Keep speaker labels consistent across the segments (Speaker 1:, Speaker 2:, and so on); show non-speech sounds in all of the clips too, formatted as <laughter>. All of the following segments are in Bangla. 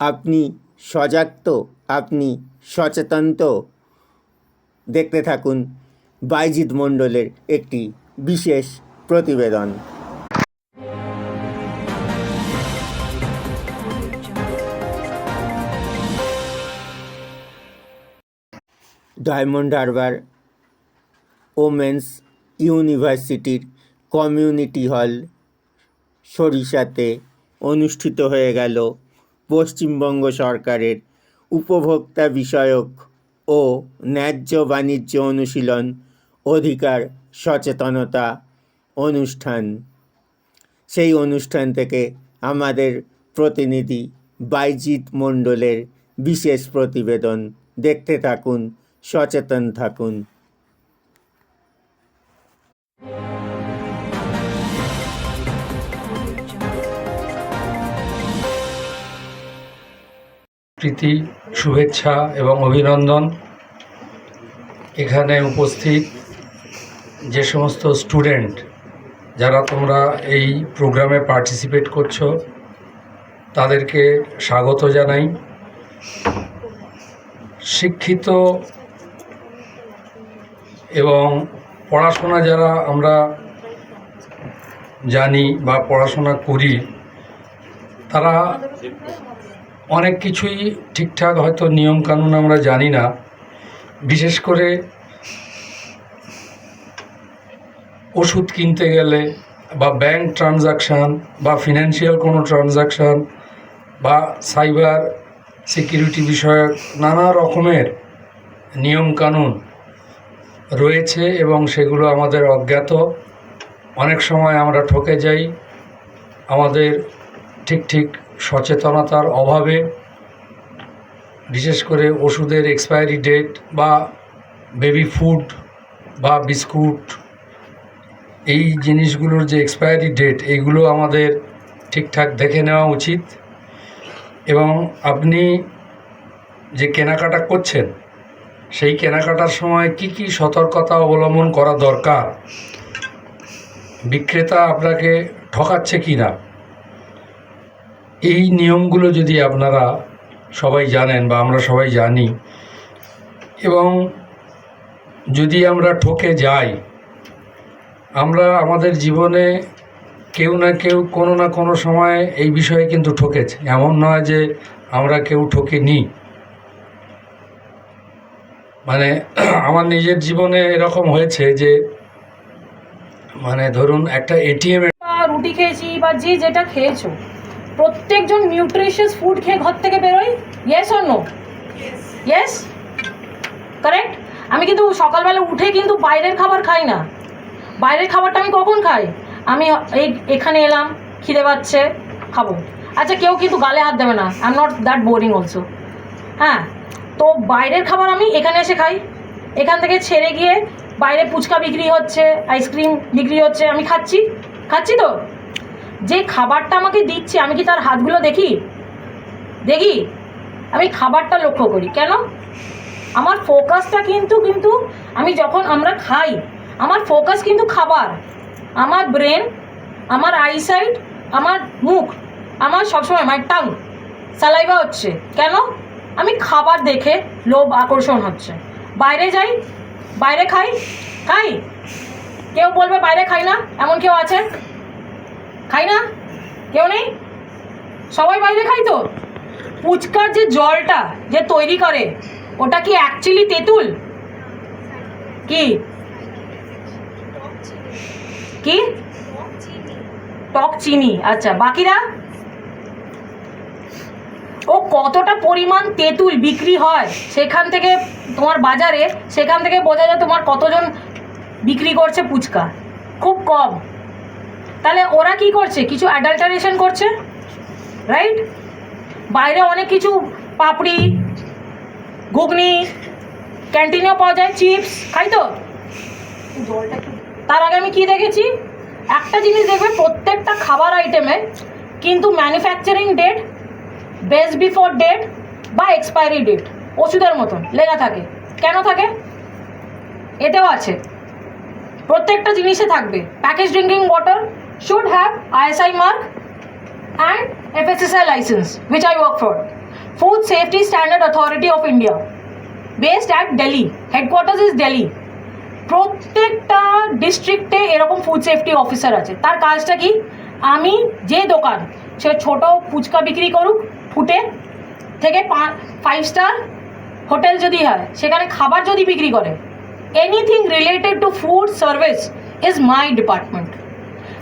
Speaker 1: আপনি সজাগ তো, আপনি সচেতন তো। দেখতে থাকুন বাইজিৎ মণ্ডলের একটি বিশেষ প্রতিবেদন। ডায়মন্ড হারবার ওমেন্স ইউনিভার্সিটির কমিউনিটি হল সরিষাতে অনুষ্ঠিত হয়ে গেল পশ্চিমবঙ্গ সরকারের উপভোক্তা বিষয়ক ও ন্যায্য বাণিজ্য অনুশীলন অধিকার সচেতনতা অনুষ্ঠান। সেই অনুষ্ঠান থেকে আমাদের প্রতিনিধি বাইজিৎ মণ্ডলের বিশেষ প্রতিবেদন দেখতে থাকুন, সচেতন থাকুন।
Speaker 2: প্রীতি, শুভেচ্ছা এবং অভিনন্দন। এখানে উপস্থিত যে সমস্ত স্টুডেন্ট যারা তোমরা এই প্রোগ্রামে পার্টিসিপেট করছ, তাদেরকে স্বাগত জানাই। শিক্ষিত এবং পড়াশোনা যারা আমরা জানি বা পড়াশোনা করি, তারা অনেক কিছুই ঠিকঠাক হয়তো নিয়মকানুন আমরা জানি না। বিশেষ করে ওষুধ কিনতে গেলে বা ব্যাংক ট্রানজাকশান বা ফিনান্সিয়াল কোনো ট্রানজাকশান বা সাইবার সিকিউরিটি বিষয়ক নানা রকমের নিয়মকানুন রয়েছে এবং সেগুলো আমাদের অজ্ঞাত। অনেক সময় আমরা ঠকে যাই, আমাদের ঠিক ঠিক সচেতনতার অভাবে, বিশেষ করে ওষুধের এক্সপায়ারি ডেট বা বেবি ফুড বা বিস্কুট এই জিনিসগুলোর যে এক্সপায়ারি ডেট এইগুলো আমাদের ঠিকঠাক দেখে নেওয়া উচিত। এবং আপনি যে কেনাকাটা করছেন, সেই কেনাকাটার সময় কি কি সতর্কতা অবলম্বন করা দরকার? বিক্রেতা আপনাকে ঠকাচ্ছে কি না এই নিয়মগুলো যদি আপনারা সবাই জানেন বা আমরা সবাই জানি, এবং যদি আমরা ঠকে যাই, আমরা আমাদের জীবনে কেউ না কেউ কোনো না কোনো সময় এই বিষয়ে কিন্তু ঠকেছে। এমন নয় যে আমরা কেউ ঠকে ঠকিনি। মানে <clears throat> আমার নিজের জীবনে এরকম হয়েছে যে মানে ধরুন একটা এটিএম
Speaker 3: রুটি খেয়েছি বা যে যেটা খেয়েছো প্রত্যেকজন নিউট্রিশিয়াস ফুড খেয়ে ঘর থেকে বেরোই yes or no yes correct আমি কিন্তু সকালবেলা উঠে কিন্তু বাইরের খাবার খাই না। বাইরের খাবারটা আমি কখন খাই? আমি এই এখানে এলাম, খিদে পাচ্ছে, খাব। আচ্ছা কেউ কিন্তু গালে হাত দেবে না। I am not that boring also হ্যাঁ? তো বাইরের খাবার আমি এখানে এসে খাই। এখান থেকে ছেড়ে গিয়ে বাইরে ফুচকা বিক্রি হচ্ছে আইসক্রিম বিক্রি হচ্ছে, আমি খাচ্ছি। খাচ্ছি তো? যে খাবারটা আমাকে দিচ্ছে, আমি কি তার হাতগুলো দেখি? দেখি? আমি খাবারটা লক্ষ্য করি। কেন? আমার ফোকাসটা কিন্তু কিন্তু আমি যখন আমরা খাই, আমার ফোকাস কিন্তু খাবার। আমার ব্রেন, আমার আইসাইট, আমার মুখ, আমার সবসময় মাই টাং সালাইভা হচ্ছে। কেন? আমি খাবার দেখে লোভ আকর্ষণ হচ্ছে। বাইরে যাই, বাইরে খাই খাই। কেউ বলবে, বাইরে খাই না, এমন কেউ আছে খাই না? কেউ নেই? সবাই বাইরে খাই তো? ফুচকার যে জলটা যে তৈরি করে, ওটা কি অ্যাকচুয়ালি তেঁতুল? কি? কি? টক চিনি। আচ্ছা বাকিরা? ও কতটা পরিমাণ তেঁতুল বিক্রি হয় সেখান থেকে, তোমার বাজারে, সেখান থেকে বোঝা যায় তোমার কতজন বিক্রি করছে ফুচকা খুব কম। তাহলে ওরা কি করছে? কিছু অ্যাডাল্টারেশন করছে? রাইট বাইরে অনেক কিছু পাপড়ি, ঘুগনি ক্যান্টিনেও পাওয়া যায় চিপস খাই তো? তার আগে আমি কি দেখেছি? একটা জিনিস দেখবে, প্রত্যেকটা খাবার আইটেমে কিন্তু manufacturing date best before date বা এক্সপায়ারি ডেট ওষুধের মতন, লেখা থাকে। কেন থাকে? এতেও আছে। প্রত্যেকটা জিনিসে থাকবে। Package drinking water should have ISI mark and FSSI licence which I work for Food Safety Standard Authority of India, based at Delhi. Headquarters is Delhi. প্রত্যেকটা ডিস্ট্রিক্টে এরকম ফুড সেফটি অফিসার আছে তার কাজটা কি আমি যে দোকান সে ছোট ফুচকা বিক্রি করুক ফুটে থেকে ফাইভ স্টার হোটেল যদি হয় সেখানে খাবার যদি বিক্রি করে anything related to food service is my department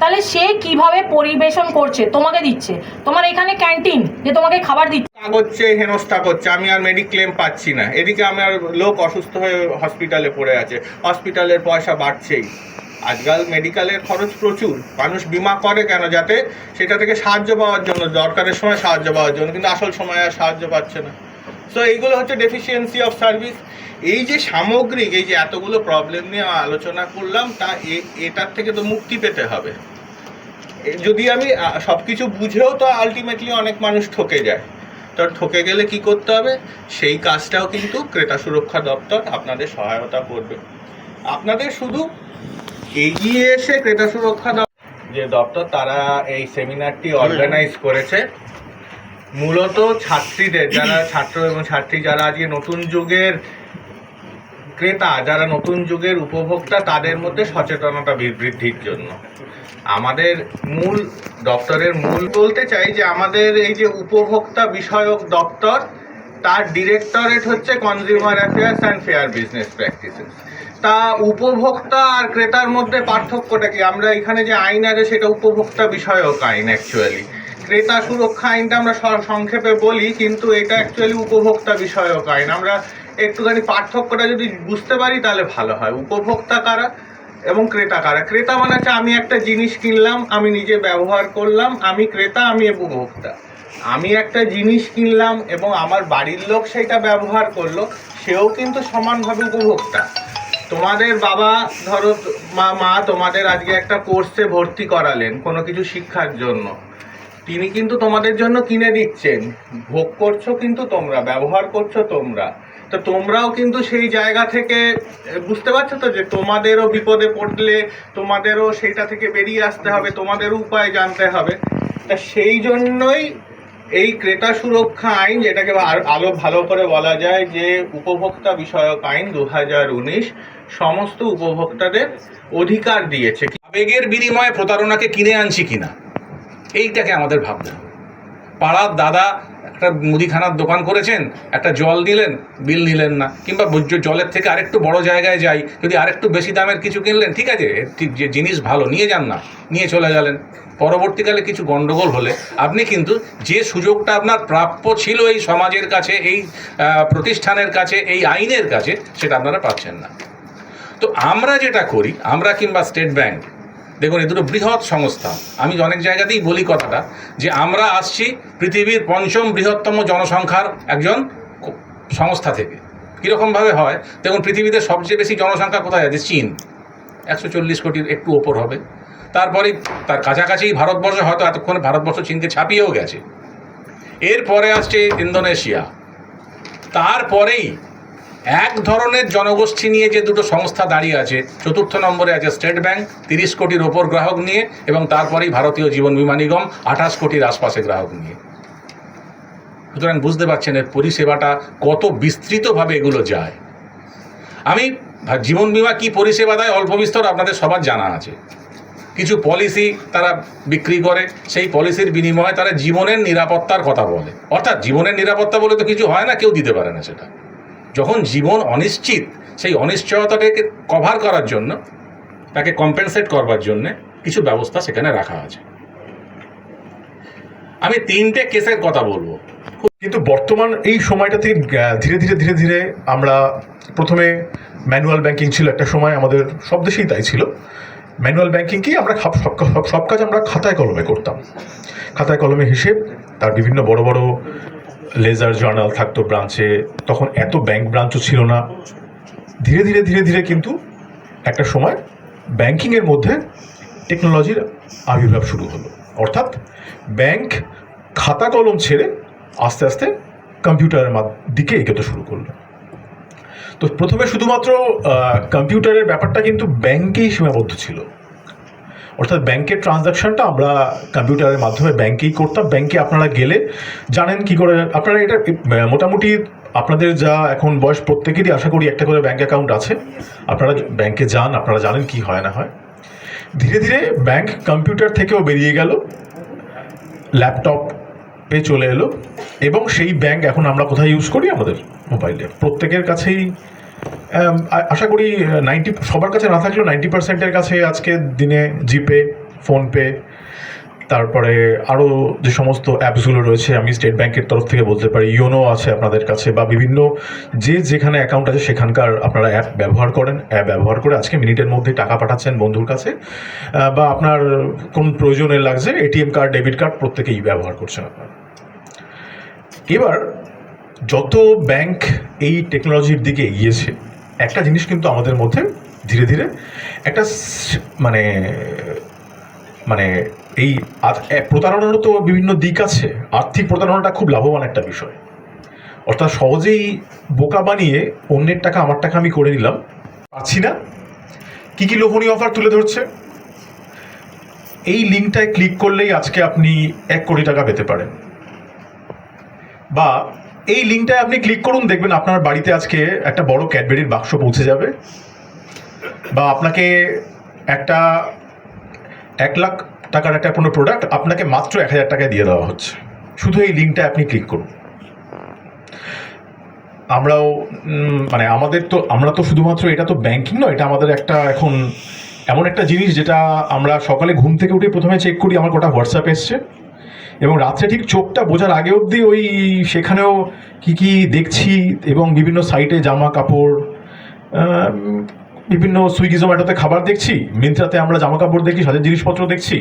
Speaker 3: তাহলে সে কীভাবে পরিবেশন করছে? তোমাকে দিচ্ছে। তোমার এখানে ক্যান্টিন যে তোমাকে খাবার দিচ্ছে।
Speaker 4: কাগজে হেনস্থা করছে। আমি আর মেডিক্লেম পাচ্ছি না। এদিকে আমার লোক অসুস্থ হয়ে হসপিটালে পড়ে আছে। হসপিটালের পয়সা বাড়ছেই। আজকাল মেডিকেলের খরচ প্রচুর। মানুষ বিমা করে কেন? যাতে সেটা থেকে সাহায্য পাওয়ার জন্য, দরকারের সময় সাহায্য পাওয়ার জন্য। কিন্তু আসল সময় আর সাহায্য পাচ্ছে না। সো এইগুলো হচ্ছে ডেফিসিয়েন্সি অফ সার্ভিস এই যে সামগ্রিক, এই যে এতগুলো প্রবলেম নিয়ে আলোচনা করলাম, তা এটার থেকে তো মুক্তি পেতে হবে। যদি আমি সব কিছু বুঝেও তো আলটিমেটলি অনেক মানুষ ঠকে যায়। তো ঠকে গেলে কি করতে হবে? সেই কাজটাও কিন্তু ক্রেতা সুরক্ষা দপ্তর আপনাদের সহায়তা করবে। আপনাদের শুধু এগিয়ে এসে ক্রেতা সুরক্ষা দপ্তর যে দপ্তর, তারা এই সেমিনারটি অর্গানাইজ করেছে। মূলত ছাত্রীদের, যারা ছাত্র এবং ছাত্রী, যারা আজকে নতুন যুগের ক্রেতা, যারা নতুন যুগের উপভোক্তা, তাদের মধ্যে সচেতনতা বৃদ্ধির জন্য। আমাদের মূল দপ্তরের মূল বলতে চাই যে আমাদের এই যে উপভোক্তা বিষয়ক দপ্তর, তার ডিরেক্টরেট হচ্ছে consumer affairs and fair business practices তা উপভোক্তা আর ক্রেতার মধ্যে পার্থক্যটা কি? আমরা এখানে যে আইন আছে, সেটা উপভোক্তা বিষয়ক আইন অ্যাকচুয়ালি ক্রেতা সুরক্ষা আইনটা আমরা সংক্ষেপে বলি, কিন্তু এটা অ্যাকচুয়ালি উপভোক্তা বিষয়ক আইন। আমরা একটুখানি পার্থক্যটা যদি বুঝতে পারি, তাহলে ভালো হয়। উপভোক্তা কারা এবং ক্রেতা কারা? ক্রেতা মানে হচ্ছে আমি একটা জিনিস কিনলাম, আমি নিজে ব্যবহার করলাম, আমি ক্রেতা, আমি উপভোক্তা। আমি একটা জিনিস কিনলাম এবং আমার বাড়ির লোক সেটা ব্যবহার করল, সেও কিন্তু সমানভাবে উপভোক্তা। তোমাদের বাবা, ধরো, মা মা তোমাদের আজকে একটা কোর্সে ভর্তি করালেন কোনো কিছু শিক্ষার জন্য। তিনি কিন্তু তোমাদের জন্য কিনে দিচ্ছেন। ভোগ করছ কিন্তু তোমরা, ব্যবহার করছ তোমরা। তো তোমরাও কিন্তু সেই জায়গা থেকে বুঝতে পারছ তো যে তোমাদেরও বিপদে পড়লে তোমাদেরও সেইটা থেকে বেরিয়ে আসতে হবে, তোমাদেরও উপায় জানতে হবে। তা সেই জন্যই এই ক্রেতা সুরক্ষা আইন, যেটাকে আর- ভালো করে বলা যায় যে উপভোক্তা বিষয়ক আইন দু হাজার উনিশ, সমস্ত উপভোক্তাদের অধিকার দিয়েছে।
Speaker 5: আবেগের বিনিময়ে প্রতারণাকে কিনে আনছি কিনা? এইটাকে আমাদের ভাবতে হবে পাড়ার দাদা একটা মুদিখানার দোকান করেছেন, একটা জল দিলেন বিল নিলেন না, কিংবা জলের থেকে আরেকটু বড় জায়গায় যাই, যদি আরেকটু বেশি দামের কিছু কিনলেন, ঠিক আছে ঠিক যে জিনিস ভালো, নিয়ে যান না, নিয়ে চলে গেলেন। পরবর্তীকালে কিছু গন্ডগোল হলে আপনি কিন্তু যে সুযোগটা আপনার প্রাপ্য ছিল এই সমাজের কাছে, এই প্রতিষ্ঠানের কাছে, এই আইনের কাছে, সেটা আপনারা পাচ্ছেন না। তো আমরা যেটা করি, আমরা কিংবা স্টেট ব্যাংক দেখুন, এই দুটো বৃহৎ সংস্থা। আমি অনেক জায়গাতেই বলি কথাটা যে আমরা আসছি পৃথিবীর পঞ্চম বৃহত্তম জনসংখ্যার একজন সংস্থা থেকে। কীরকমভাবে হয়? দেখুন, পৃথিবীতে সবচেয়ে বেশি জনসংখ্যা কোথায় আছে? চীন। একশো চল্লিশ কোটির একটু ওপর হবে। তারপরেই তার কাছাকাছি ভারতবর্ষ হয়তো এতক্ষণে ভারতবর্ষ চীনকে ছাপিয়েও গেছে। এরপরে আসছে ইন্দোনেশিয়া। তারপরেই এক ধরনের জনগোষ্ঠী নিয়ে যে দুটো সংস্থা দাঁড়িয়ে আছে, চতুর্থ নম্বরে আছে স্টেট ব্যাংক, তিরিশ কোটির ওপর গ্রাহক নিয়ে এবং তারপরেই ভারতীয় জীবন বিমা নিগম আঠাশ কোটির আশপাশে গ্রাহক নিয়ে। সুতরাং বুঝতে পারছেন এর পরিষেবাটা কত বিস্তৃতভাবে এগুলো যায়। আমি জীবন বীমা কি পরিষেবা দেয় অল্প বিস্তর আপনাদের সবার জানা আছে। কিছু পলিসি তারা বিক্রি করে, সেই পলিসির বিনিময়ে তারা জীবনের নিরাপত্তার কথা বলে। অর্থাৎ জীবনের নিরাপত্তা বলে তো কিছু হয় না, কেউ দিতে পারে না সেটা। যখন জীবন অনিশ্চিত, সেই অনিশ্চয়তাটাকে কভার করার জন্য, তাকে কম্পেনসেট করবার জন্য কিছু ব্যবস্থা সেখানে রাখা আছে। আমি তিনটে কেসের কথা বলব।
Speaker 6: কিন্তু বর্তমান এই সময়টা থেকে ধীরে ধীরে ধীরে ধীরে আমরা প্রথমে ম্যানুয়াল ব্যাংকিং ছিল একটা সময়, আমাদের সব দেশেই তাই ছিল। ম্যানুয়াল ব্যাংকিংকেই আমরা সব কাজ আমরা খাতায় কলমে করতাম। খাতায় কলমে হিসেব, তার বিভিন্ন বড় বড় লেজার জার্নাল থাকতো ব্রাঞ্চে তখন এত ব্যাংক ব্রাঞ্চও ছিল না। ধীরে ধীরে ধীরে ধীরে কিন্তু একটা সময় ব্যাংকিংয়ের মধ্যে টেকনোলজির আবির্ভাব শুরু হলো। অর্থাৎ ব্যাংক খাতা কলম ছেড়ে আস্তে আস্তে কম্পিউটারের দিকে এগোতে শুরু করল। তো প্রথমে শুধুমাত্র কম্পিউটারের ব্যাপারটা কিন্তু ব্যাংকেই সীমাবদ্ধ ছিল। অর্থাৎ ব্যাংকের ট্রানজাকশনটা আমরা কম্পিউটারের মাধ্যমে ব্যাংকেই করতাম। ব্যাংকে আপনারা গেলে জানেন কি করে, আপনারা এটা মোটামুটি আপনাদের যা এখন বয়স প্রত্যেকেরই আশা করি একটা করে ব্যাংক অ্যাকাউন্ট আছে। আপনারা ব্যাংকে যান, আপনারা জানেন কি হয় না হয়। ধীরে ধীরে ব্যাংক কম্পিউটার থেকেও বেরিয়ে গেল ল্যাপটপে চলে এলো এবং সেই ব্যাংক এখন আমরা কোথায় ইউজ করি? আমাদের মোবাইলে প্রত্যেকের কাছেই আশা করি নাইনটি সবার কাছে না থাকলেও নাইনটি পার্সেন্টের কাছে আজকে দিনে জিপে, ফোনপে, তারপরে আরও যে সমস্ত অ্যাপসগুলো রয়েছে, আমি স্টেট ব্যাংকের তরফ থেকে বলতে পারি ইয়োনো আছে আপনাদের কাছে, বা বিভিন্ন যে যেখানে অ্যাকাউন্ট আছে সেখানকার আপনারা অ্যাপ ব্যবহার করেন অ্যাপ ব্যবহার করে আজকে মিনিটের মধ্যে টাকা পাঠাচ্ছেন বন্ধুর কাছে বা আপনার কোন প্রয়োজনে লাগছে এটিএম কার্ড, ডেবিট কার্ড প্রত্যেকেই ব্যবহার করছেন আপনারা। এবার যত ব্যাংক এই টেকনোলজির দিকে এগিয়েছে, একটা জিনিস কিন্তু আমাদের মধ্যে ধীরে ধীরে একটা মানে মানে এই প্রতারণারও তো বিভিন্ন দিক আছে, আর্থিক প্রতারণাটা খুব লাভবান একটা বিষয়। অর্থাৎ সহজেই বোকা বানিয়ে অন্যের টাকা, আমার টাকা আমি করে নিলাম, পাচ্ছি না। কি কি লোভনীয় অফার তুলে ধরছে? এই লিঙ্কটায় ক্লিক করলেই আজকে আপনি এক কোটি টাকা পেতে পারেন। বা এই লিঙ্কটায় আপনি ক্লিক করুন, দেখবেন আপনার বাড়িতে আজকে একটা বড় ক্যাডবেরির বাক্স পৌঁছে যাবে। বা আপনাকে একটা এক লাখ টাকার একটা কোনো প্রোডাক্ট আপনাকে মাত্র এক হাজার টাকায় দিয়ে দেওয়া হচ্ছে। শুধু এই লিঙ্কটায় আপনি ক্লিক করুন। আমরাও মানে আমাদের তো, আমরা তো শুধুমাত্র এটা তো ব্যাংকিং নয়, এটা আমাদের একটা এখন এমন একটা জিনিস যেটা আমরা সকালে ঘুম থেকে উঠে প্রথমে চেক করি, আমার কটা হোয়াটসঅ্যাপ এসছে। এবং রাত্রে ঠিক চোখটা বোঝার আগে অবধি ওই সেখানেও কি কি দেখছি এবং বিভিন্ন সাইটে জামা কাপড় বিভিন্ন সুইগি জোম্যাটোতে খাবার দেখছি, মিন্ত্রাতে আমরা জামা কাপড় দেখি, সাজের জিনিসপত্র দেখছি।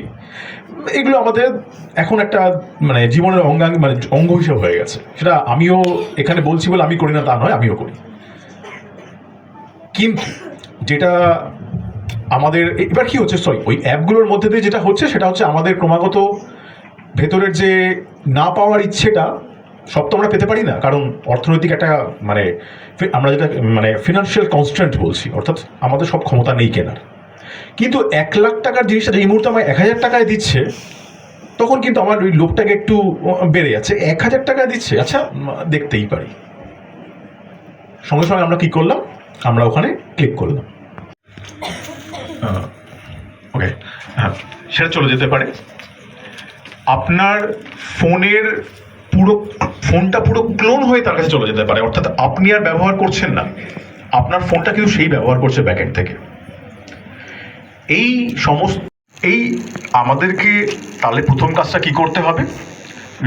Speaker 6: এগুলো আমাদের এখন একটা মানে জীবনের অঙ্গাঙ্গ মানে অঙ্গ হিসেবে হয়ে গেছে। সেটা আমিও এখানে বলছি বলে আমি করি না, তা নয়, আমিও করি। কিন্তু যেটা আমাদের, এবার কি হচ্ছে সরি ওই অ্যাপগুলোর মধ্যে দিয়ে যেটা হচ্ছে, সেটা হচ্ছে আমাদের ক্রমাগত ভেতরের যে না পাওয়ার ইচ্ছেটা, সব তো আমরা পেতে পারি না। কারণ অর্থনৈতিক একটা মানে আমরা যেটা মানে ফিনান্সিয়াল কনস্ট্যান্ট বলছি, অর্থাৎ আমাদের সব ক্ষমতা নেই কেনার। কিন্তু এক লাখ টাকার জিনিসটা এই মুহূর্তে আমার এক হাজার টাকায় দিচ্ছে, তখন কিন্তু আমার ওই লোভটাকে একটু বেড়ে যাচ্ছে। এক হাজার টাকায় দিচ্ছে আচ্ছা দেখতেই পারি। সঙ্গে সঙ্গে আমরা কি করলাম? আমরা ওখানে ক্লিক করলাম। ওকে হ্যাঁ সেটা চলে যেতে পারে। আপনার ফোনের পুরো, ফোনটা পুরো ক্লোন হয়ে তার কাছে চলে যেতে পারে, অর্থাৎ আপনি আর ব্যবহার করছেন না। আপনার ফোনটা কিন্তু সেই ব্যবহার করছে ব্যাকেট থেকে। এই সমস্ত, এই আমাদেরকে তাহলে প্রথম কাজটা কি করতে হবে?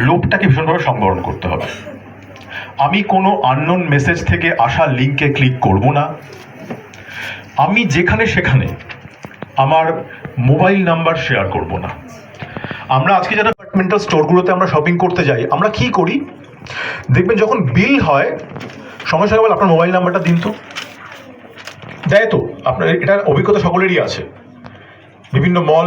Speaker 6: লোভটাকে ভীষণভাবে সংবরণ করতে হবে। আমি কোনো আননোন মেসেজ থেকে আসা লিঙ্কে ক্লিক করব না। আমি যেখানে সেখানে আমার মোবাইল নাম্বার শেয়ার করব না। আমরা আজকে যারা ডিপার্টমেন্টাল স্টোরগুলোতে আমরা শপিং করতে যাই, আমরা কি করি? দেখবেন যখন বিল হয় সঙ্গে সঙ্গে আপনার মোবাইল নাম্বারটা দিন তো। দেয় তো। আপনার, এটার অভিজ্ঞতা সকলেরই আছে। বিভিন্ন মল